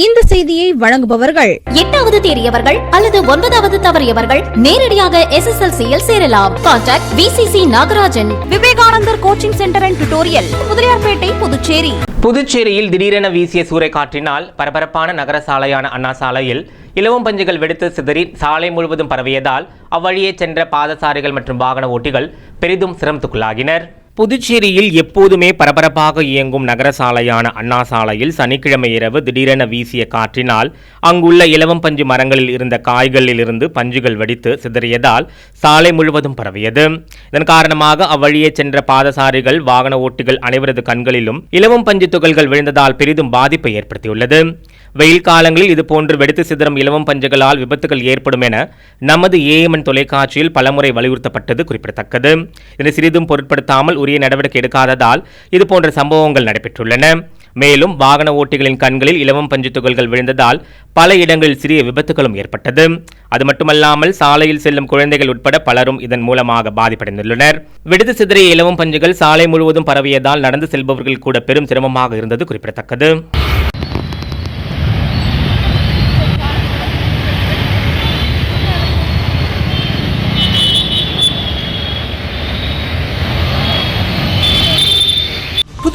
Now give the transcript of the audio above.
இந்த செய்தியை வழங்குபவர்கள் எட்டாவது தேறியவர்கள் அல்லது ஒன்பதாவது தவறியவர்கள் நேரடியாக எஸ்எஸ்எல்சியில் சேரலாம். Contact VCC Nagarajan Vivekanandar coaching centre and tutorial Mudaliarpet Puducherry. புதுச்சேரியில் திடீரென வீசிய சூறைக்காற்றினால் பரபரப்பான நகர சாலையான அண்ணா சாலையில் இலவம் பஞ்சுகள் வெடித்து சிதறி சாலை முழுவதும் பரவியதால் அவ்வழியே சென்ற பாதசாரிகள் மற்றும் வாகன ஓட்டிகள் பெரிதும் சிரமத்துக்குள்ளாகினர். புதுச்சேரியில் எப்போதுமே பரபரப்பாக இயங்கும் நகர சாலையான அண்ணா சாலையில் சனிக்கிழமை இரவு திடீரென வீசிய காற்றினால் அங்குள்ள இலவம் பஞ்சு மரங்களில் இருந்த காய்களில் இருந்து பஞ்சுகள் வெடித்து சிதறியதால் சாலை முழுவதும் பரவியது. இதன் காரணமாக அவ்வழியே சென்ற பாதசாரிகள் வாகன ஓட்டிகள் அனைவரது கண்களிலும் இலவம் பஞ்சு துகள்கள் விழுந்ததால் பெரிதும் பாதிப்பை ஏற்படுத்தியுள்ளது. வெயில் காலங்களில் இதுபோன்று வெடித்து சிதறும் இலவம் பஞ்சுகளால் விபத்துகள் ஏற்படும் என நமது ஏஎம்என் தொலைக்காட்சியில் பலமுறை வலியுறுத்தப்பட்டது குறிப்பிடத்தக்கது. இதனை சிறிதும் பொருட்படுத்தாமல் உரிய நடவடிக்கை எடுக்காததால் இதுபோன்ற சம்பவங்கள் நடைபெற்றுள்ளன. மேலும் வாகன ஓட்டிகளின் கண்களில் இலவம் பஞ்சு துகள்கள் விழுந்ததால் பல இடங்களில் சிறிய விபத்துகளும் ஏற்பட்டது. அது மட்டுமல்லாமல் சாலையில் செல்லும் குழந்தைகள் உட்பட பலரும் இதன் மூலமாக பாதிப்படைந்துள்ளனர். விடுத்து சிதறிய இலவம் பஞ்சுகள் சாலை முழுவதும் பரவியதால் நடந்து செல்பவர்கள் கூட பெரும் சிரமமாக இருந்தது குறிப்பிடத்தக்கது.